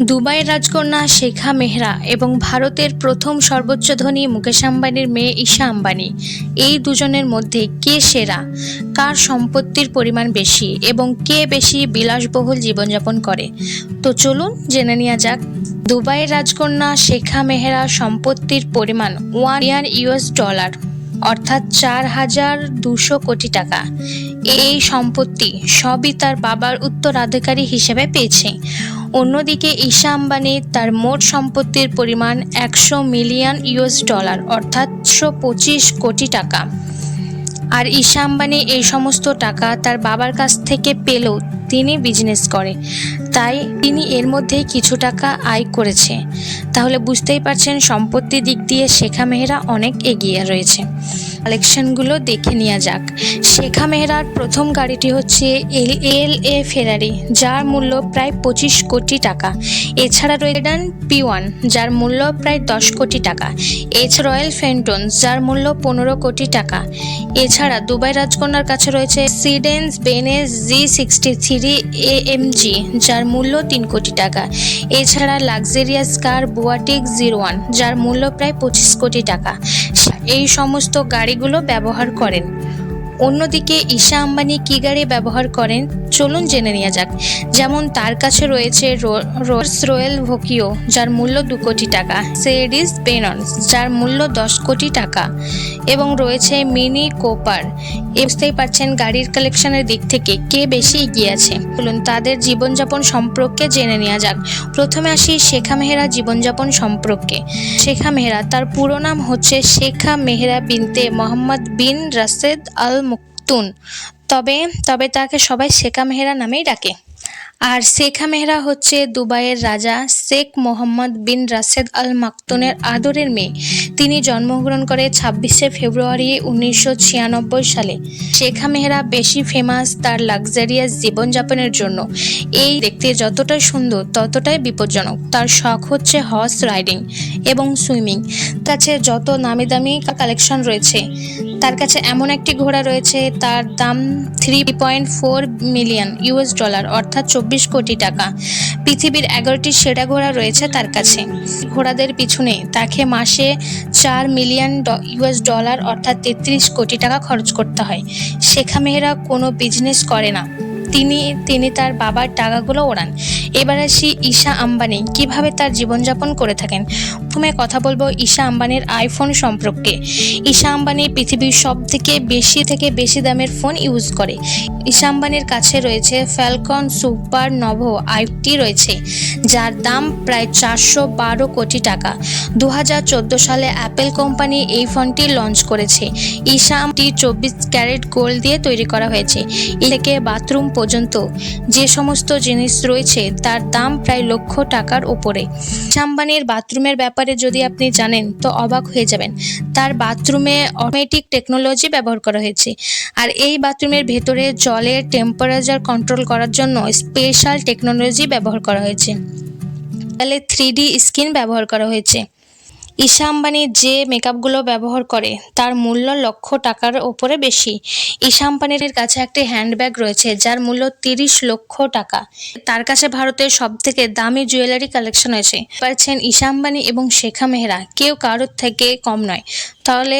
দুবাইয়ের রাজকন্যা শেখা মেহরা এবং ভারতের প্রথম সর্বোচ্চ ধনী মুকেশ আম্বানির মেয়ে ঈশা আম্বানি। এই দুজনের মধ্যে কে সেরা? কার সম্পত্তির পরিমাণ বেশি? এবং কে বেশি বিলাসবহুল জীবনযাপন করে? তো চলুন জেনে নেওয়া যাক। দুবাইয়ের রাজকন্যা শেখা মেহরা সম্পত্তির পরিমাণ ওয়ান ইয়ার ইউএস ডলার, অর্থাৎ চার হাজার দুশো কোটি টাকা। এই সম্পত্তি সবই তার বাবার উত্তরাধিকারী হিসেবে পেয়েছে। অন্যদিকে ঈশা আম্বানি তার মোট সম্পত্তির পরিমাণ একশো মিলিয়ন ইউএস ডলার, অর্থাৎ পঁচিশ কোটি টাকা। আর ঈশা আম্বানি এই সমস্ত টাকা তার বাবার কাছ থেকে পেলেও তিনি বিজনেস করে। তাই তিনি এর মধ্যেই কিছু টাকা আয় করেছে। তাহলে বুঝতেই পারছেন সম্পত্তির দিক দিয়ে শেখা মেহরা অনেক এগিয়ে রয়েছে। কালেকশনগুলো দেখে নেওয়া যাক। শেখা মেহরার প্রথম গাড়িটি হচ্ছে এল এল এ ফেরারি যার মূল্য প্রায় পঁচিশ কোটি টাকা। এছাড়া রয়েছে পি ওয়ান যার মূল্য প্রায় দশ কোটি টাকা। এছাড়া রয়্যাল ফেন্টন যার মূল্য পনেরো কোটি টাকা। এছাড়া দুবাই রাজকন্যার কাছে রয়েছে সিডেন্স Benz G sixty three AMG যার মূল্য তিন কোটি টাকা। এছাড়া লাক্সারিয়াস কার বুয়াটিক জিরো ওয়ান যার মূল্য প্রায় পঁচিশ কোটি টাকা। এই সমস্ত গাড়িগুলো ব্যবহার করেন। অন্যদিকে ঈশা আম্বানি কী গাড়ি ব্যবহার করেন? চলুন জেনে নেওয়া যাক। যেমন তার কাছে রয়েছে রোলস রয়েল ভোকিও, যার মূল্য দু কোটি টাকা। সেডিস বেনন্স যার মূল্য দশ কোটি টাকা। এবং রয়েছে মিনি কোপার বুঝতেই পারছেন গাড়ির কালেকশনের দিক থেকে কে বেশি এগিয়ে আছে। বলুন তাদের জীবনযাপন সম্পর্কে জেনে নেওয়া যাক। প্রথমে আসি শেখা মেহরা জীবনযাপন সম্পর্কে। শেখা মেহরা, তার পুরো নাম হচ্ছে শেখা মেহরা বিনতে মোহাম্মদ বিন রাশেদ আল মুক্তুন তবে তবে তাকে সবাই শেখা মেহরা নামেই ডাকে। আর শেখা মেহরা হচ্ছে দুবাইয়ের রাজা শেখ মোহাম্মদ বিন রাশেদ আল মাকতুনের আদরের মেয়ে। তিনি জন্মগ্রহণ করে ছাব্বিশে ফেব্রুয়ারি উনিশশো ছিয়ানব্বই সালে। শেখা মেহরা বেশি ফেমাস তার লাক্সারিয়াস জীবনযাপনের জন্য। এই দেখতে যতটাই সুন্দর, ততটাই বিপজ্জনক। তার শখ হচ্ছে হর্স রাইডিং এবং সুইমিং কাছে যত নামি দামি কালেকশন রয়েছে, তার কাছে এমন একটি ঘোড়া রয়েছে, তার দাম three point four million US dollar অর্থাৎ চব্বিশ কোটি টাকা। পৃথিবীর এগারোটি সেরা ঘোড়া রয়েছে তার কাছে। ঘোড়াদের পিছনে তাকে মাসে চার মিলিয়ন ইউএস ডলার অর্থাৎ তেত্রিশ কোটি টাকা খরচ করতে হয়। শেখা মেহরা কোনো বিজনেস করে না। তিনি তিনি তার বাবার টাকাগুলো ওড়ান। এবার আসি ঈশা আম্বানি, কীভাবে তার জীবনযাপন করে থাকেন? প্রথমে কথা বলব ঈশা আম্বানির আইফোন সম্পর্কে। ঈশা আম্বানি পৃথিবীর সব থেকে বেশি থেকে বেশি দামের ফোন ইউজ করে। ঈশা আম্বানির কাছে রয়েছে ফ্যালকন সুপার নভো আইটি রয়েছে, যার দাম প্রায় চারশো বারো কোটি টাকা। দু হাজার চোদ্দ সালে অ্যাপেল কোম্পানি এই ফোনটি লঞ্চ করেছে। ঈশা আমটি চব্বিশ ক্যারেট গোল্ড দিয়ে তৈরি করা হয়েছে। থেকে বাথরুম পর্যন্ত যে সমস্ত জিনিস রয়েছে তার দাম প্রায় লক্ষ টাকার ওপরে আম্বানির বাথরুমের ব্যাপারে যদি আপনি জানেন, তো অবাক হয়ে যাবেন। তার বাথরুমে অটোমেটিক টেকনোলজি ব্যবহার করা হয়েছে। আর এই বাথরুমের ভেতরে জলের টেম্পারেচার কন্ট্রোল করার জন্য স্পেশাল টেকনোলজি ব্যবহার করা হয়েছে। তাহলে থ্রি ডি স্ক্রিন ব্যবহার করা হয়েছে। ঈশা আম্বানি যে মেকআপগুলো ব্যবহার করে, তার মূল্য লক্ষ টাকার ওপরে বেশি। ঈশা আম্বানির কাছে একটি হ্যান্ডব্যাগ রয়েছে, যার মূল্য তিরিশ লক্ষ টাকা। তার কাছে ভারতের সব থেকে দামি জুয়েলারি কালেকশন হয়েছে পারছেন ঈশা আম্বানি এবং শেখা মেহরা, কেউ কারোর থেকে কম নয়। তাহলে